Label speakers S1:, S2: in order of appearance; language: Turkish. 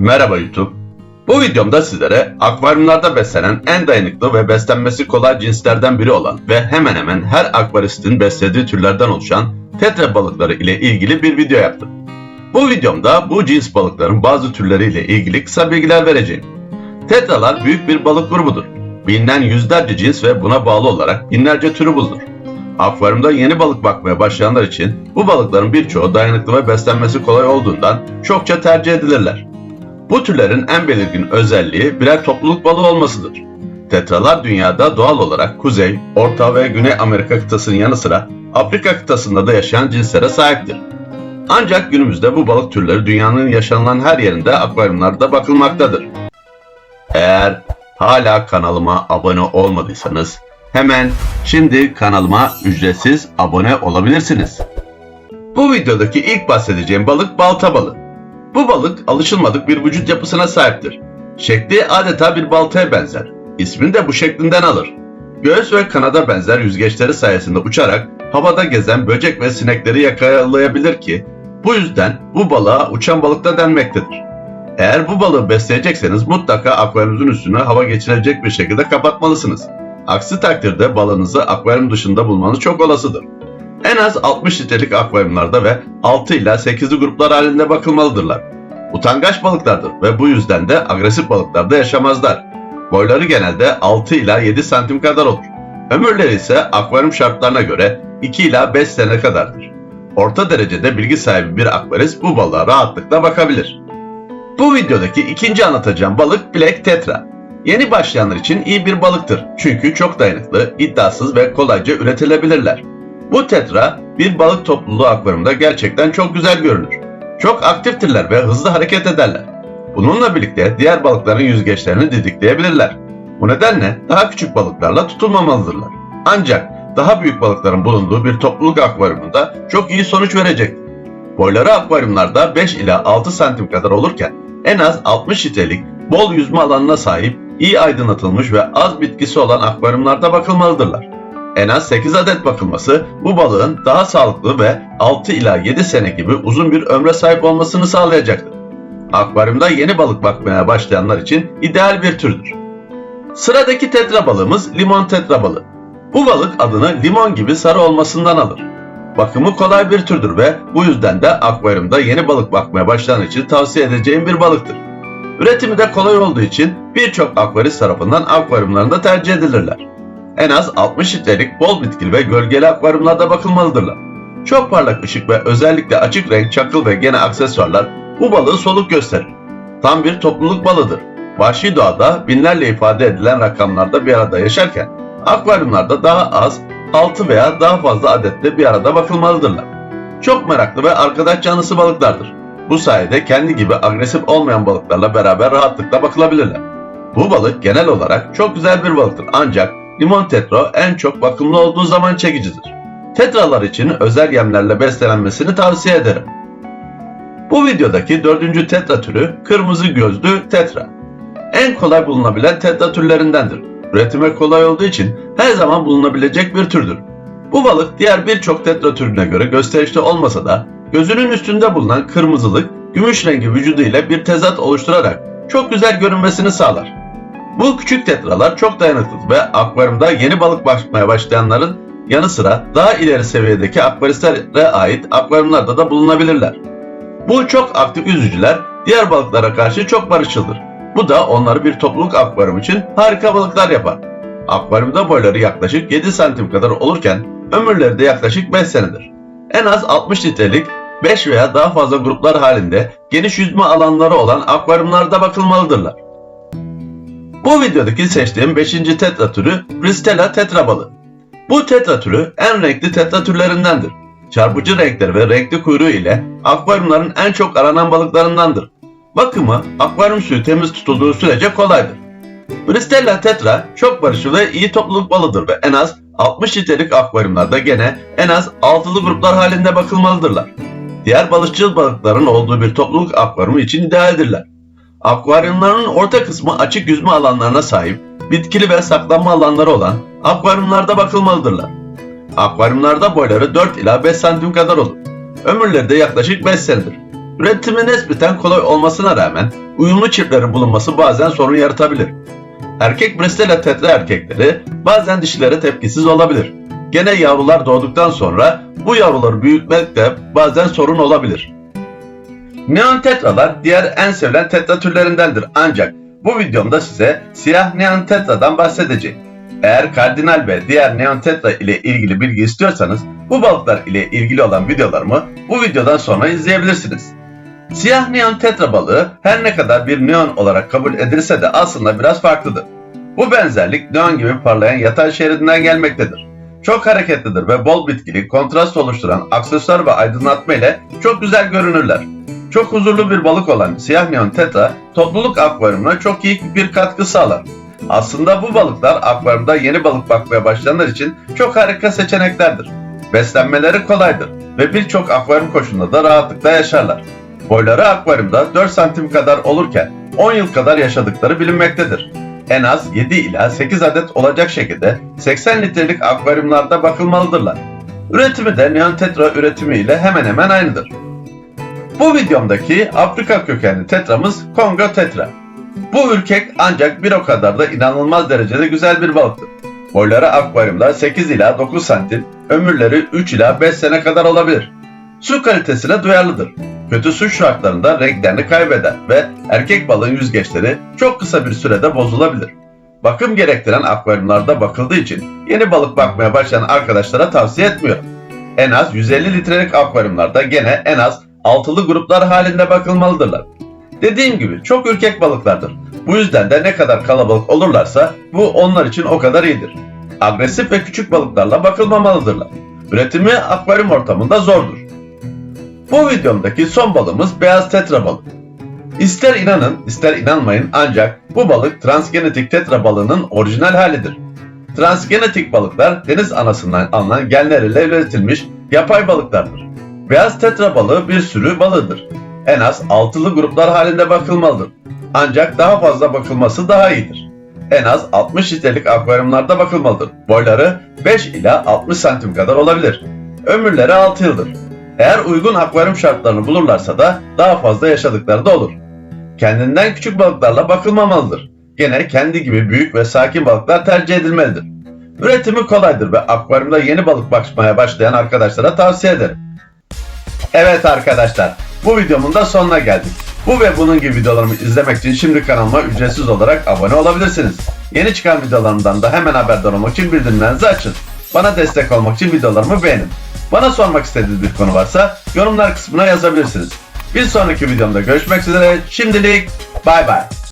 S1: Merhaba YouTube. Bu videomda sizlere akvaryumlarda beslenen en dayanıklı ve beslenmesi kolay cinslerden biri olan ve hemen hemen her akvaristin beslediği türlerden oluşan tetra balıkları ile ilgili bir video yaptım. Bu videomda bu cins balıkların bazı türleriyle ilgili kısa bilgiler vereceğim. Tetralar büyük bir balık grubudur. Bilinen yüzlerce cins ve buna bağlı olarak binlerce türü bulunur. Akvaryumda yeni balık bakmaya başlayanlar için bu balıkların birçoğu dayanıklı ve beslenmesi kolay olduğundan çokça tercih edilirler. Bu türlerin en belirgin özelliği birer topluluk balığı olmasıdır. Tetralar dünyada doğal olarak Kuzey, Orta ve Güney Amerika kıtasının yanı sıra Afrika kıtasında da yaşayan cinslere sahiptir. Ancak günümüzde bu balık türleri dünyanın yaşanılan her yerinde akvaryumlarda bakılmaktadır. Eğer hala kanalıma abone olmadıysanız hemen şimdi kanalıma ücretsiz abone olabilirsiniz. Bu videodaki ilk bahsedeceğim balık balta balığı. Bu balık alışılmadık bir vücut yapısına sahiptir. Şekli adeta bir baltaya benzer. İsmini de bu şeklinden alır. Göğüs ve kanada benzer yüzgeçleri sayesinde uçarak havada gezen böcek ve sinekleri yakalayabilir ki bu yüzden bu balığa uçan balık da denmektedir. Eğer bu balığı besleyecekseniz mutlaka akvaryumunuzun üstüne hava geçirecek bir şekilde kapatmalısınız. Aksi takdirde balığınızı akvaryum dışında bulmanız çok olasıdır. En az 60 litrelik akvaryumlarda ve 6 ila 8'li gruplar halinde bakılmalıdırlar. Utangaç balıklardır ve bu yüzden de agresif balıklarda yaşamazlar. Boyları genelde 6 ila 7 santim kadar olur. Ömürleri ise akvaryum şartlarına göre 2 ila 5 sene kadardır. Orta derecede bilgi sahibi bir akvarist bu balığa rahatlıkla bakabilir. Bu videodaki ikinci anlatacağım balık Black Tetra. Yeni başlayanlar için iyi bir balıktır çünkü çok dayanıklı, iddiasız ve kolayca üretilebilirler. Bu tetra bir balık topluluğu akvaryumda gerçekten çok güzel görünür. Çok aktiftirler ve hızlı hareket ederler. Bununla birlikte diğer balıkların yüzgeçlerini didikleyebilirler. Bu nedenle daha küçük balıklarla tutulmamalıdırlar. Ancak daha büyük balıkların bulunduğu bir topluluk akvaryumunda çok iyi sonuç verecektir. Boyları akvaryumlarda 5 ila 6 santim kadar olurken en az 60 litrelik bol yüzme alanına sahip, iyi aydınlatılmış ve az bitkisi olan akvaryumlarda bakılmalıdırlar. En az 8 adet bakılması bu balığın daha sağlıklı ve 6 ila 7 sene gibi uzun bir ömre sahip olmasını sağlayacaktır. Akvaryumda yeni balık bakmaya başlayanlar için ideal bir türdür. Sıradaki tetra balığımız limon tetra balığı. Bu balık adını limon gibi sarı olmasından alır. Bakımı kolay bir türdür ve bu yüzden de akvaryumda yeni balık bakmaya başlayan için tavsiye edeceğim bir balıktır. Üretimi de kolay olduğu için birçok akvarist tarafından akvaryumlarında tercih edilirler. En az 60 litrelik bol bitkili ve gölgeli akvaryumlarda bakılmalıdırlar. Çok parlak ışık ve özellikle açık renk çakıl ve gene aksesuarlar bu balığı soluk gösterir. Tam bir topluluk balığıdır. Vahşi doğada binlerle ifade edilen rakamlarda bir arada yaşarken akvaryumlarda daha az 6 veya daha fazla adetle bir arada bakılmalıdırlar. Çok meraklı ve arkadaş canlısı balıklardır. Bu sayede kendi gibi agresif olmayan balıklarla beraber rahatlıkla bakılabilirler. Bu balık genel olarak çok güzel bir balıktır ancak limon tetro en çok bakımlı olduğu zaman çekicidir. Tetralar için özel yemlerle beslenmesini tavsiye ederim. Bu videodaki dördüncü tetra türü kırmızı gözlü tetra. En kolay bulunabilen tetra türlerindendir. Üretime kolay olduğu için her zaman bulunabilecek bir türdür. Bu balık diğer birçok tetra türüne göre gösterişli olmasa da gözünün üstünde bulunan kırmızılık gümüş rengi vücudu ile bir tezat oluşturarak çok güzel görünmesini sağlar. Bu küçük tetralar çok dayanıklıdır ve akvaryumda yeni balık bakmaya başlayanların yanı sıra daha ileri seviyedeki akvaristlere ait akvaryumlarda da bulunabilirler. Bu çok aktif yüzücüler diğer balıklara karşı çok barışçıldır. Bu da onları bir topluluk akvaryum için harika balıklar yapar. Akvaryumda boyları yaklaşık 7 santim kadar olurken ömürleri de yaklaşık 5 senedir. En az 60 litrelik 5 veya daha fazla gruplar halinde geniş yüzme alanları olan akvaryumlarda bakılmalıdırlar. Bu videodaki seçtiğim 5. tetra türü Bristella tetra balığı. Bu tetra türü en renkli tetra türlerindendir. Çarpıcı renkleri ve renkli kuyruğu ile akvaryumların en çok aranan balıklarındandır. Bakımı akvaryum suyu temiz tutulduğu sürece kolaydır. Bristella tetra çok barışçıl ve iyi topluluk balığıdır ve en az 60 litrelik akvaryumlarda gene en az altılı gruplar halinde bakılmalıdırlar. Diğer balıkçıl balıkların olduğu bir topluluk akvaryumu için idealdirler. Akvaryumların orta kısmı açık yüzme alanlarına sahip, bitkili ve saklanma alanları olan akvaryumlarda bakılmalıdırlar. Akvaryumlarda boyları 4 ila 5 santim kadar olur. Ömürleri de yaklaşık 5 senedir. Üretimi nispeten kolay olmasına rağmen uyumlu çiftlerin bulunması bazen sorun yaratabilir. Erkek Bristol tetra erkekleri bazen dişilere tepkisiz olabilir. Gene yavrular doğduktan sonra bu yavruları büyütmek de bazen sorun olabilir. Neon tetralar diğer en sevilen tetra türlerindendir ancak bu videomda size siyah neon tetradan bahsedeceğim. Eğer kardinal ve diğer neon tetra ile ilgili bilgi istiyorsanız bu balıklar ile ilgili olan videolarımı bu videodan sonra izleyebilirsiniz. Siyah neon tetra balığı her ne kadar bir neon olarak kabul edilse de aslında biraz farklıdır. Bu benzerlik neon gibi parlayan yatay şeridinden gelmektedir. Çok hareketlidir ve bol bitkili, kontrast oluşturan aksesuar ve aydınlatma ile çok güzel görünürler. Çok huzurlu bir balık olan siyah neon tetra topluluk akvaryumuna çok iyi bir katkı sağlar. Aslında bu balıklar akvaryumda yeni balık bakmaya başlayanlar için çok harika seçeneklerdir. Beslenmeleri kolaydır ve birçok akvaryum koşulunda da rahatlıkla yaşarlar. Boyları akvaryumda 4 santim kadar olurken 10 yıl kadar yaşadıkları bilinmektedir. En az 7 ila 8 adet olacak şekilde 80 litrelik akvaryumlarda bakılmalıdırlar. Üretimi de neon tetra üretimi ile hemen hemen aynıdır. Bu videomdaki Afrika kökenli tetramız Kongo tetra. Bu ürkek ancak bir o kadar da inanılmaz derecede güzel bir balıktır. Boyları akvaryumda 8 ila 9 santim, ömürleri 3 ila 5 sene kadar olabilir. Su kalitesine duyarlıdır. Kötü su şartlarında renklerini kaybeder ve erkek balığın yüzgeçleri çok kısa bir sürede bozulabilir. Bakım gerektiren akvaryumlarda bakıldığı için yeni balık bakmaya başlayan arkadaşlara tavsiye etmiyorum. En az 150 litrelik akvaryumlarda gene en az altılı gruplar halinde bakılmalıdırlar. Dediğim gibi çok ürkek balıklardır. Bu yüzden de ne kadar kalabalık olurlarsa bu onlar için o kadar iyidir. Agresif ve küçük balıklarla bakılmamalıdırlar. Üretimi akvaryum ortamında zordur. Bu videomdaki son balığımız beyaz tetra balığı. İster inanın ister inanmayın ancak bu balık transgenetik tetra balığının orijinal halidir. Transgenetik balıklar deniz anasından alınan genleriyle üretilmiş yapay balıklardır. Beyaz tetra balığı bir sürü balığıdır. En az altılı gruplar halinde bakılmalıdır. Ancak daha fazla bakılması daha iyidir. En az 60 litrelik akvaryumlarda bakılmalıdır. Boyları 5 ila 60 santim kadar olabilir. Ömürleri 6 yıldır. Eğer uygun akvaryum şartlarını bulurlarsa da daha fazla yaşadıkları da olur. Kendinden küçük balıklarla bakılmamalıdır. Gene kendi gibi büyük ve sakin balıklar tercih edilmelidir. Üretimi kolaydır ve akvaryumda yeni balık bakmaya başlayan arkadaşlara tavsiye ederim. Evet arkadaşlar, bu videomun da sonuna geldik. Bu ve bunun gibi videolarımı izlemek için şimdi kanalıma ücretsiz olarak abone olabilirsiniz. Yeni çıkan videolarımdan da hemen haberdar olmak için bildirimlerinizi açın. Bana destek olmak için videolarımı beğenin. Bana sormak istediğiniz bir konu varsa yorumlar kısmına yazabilirsiniz. Bir sonraki videomda görüşmek üzere. Şimdilik bay bay.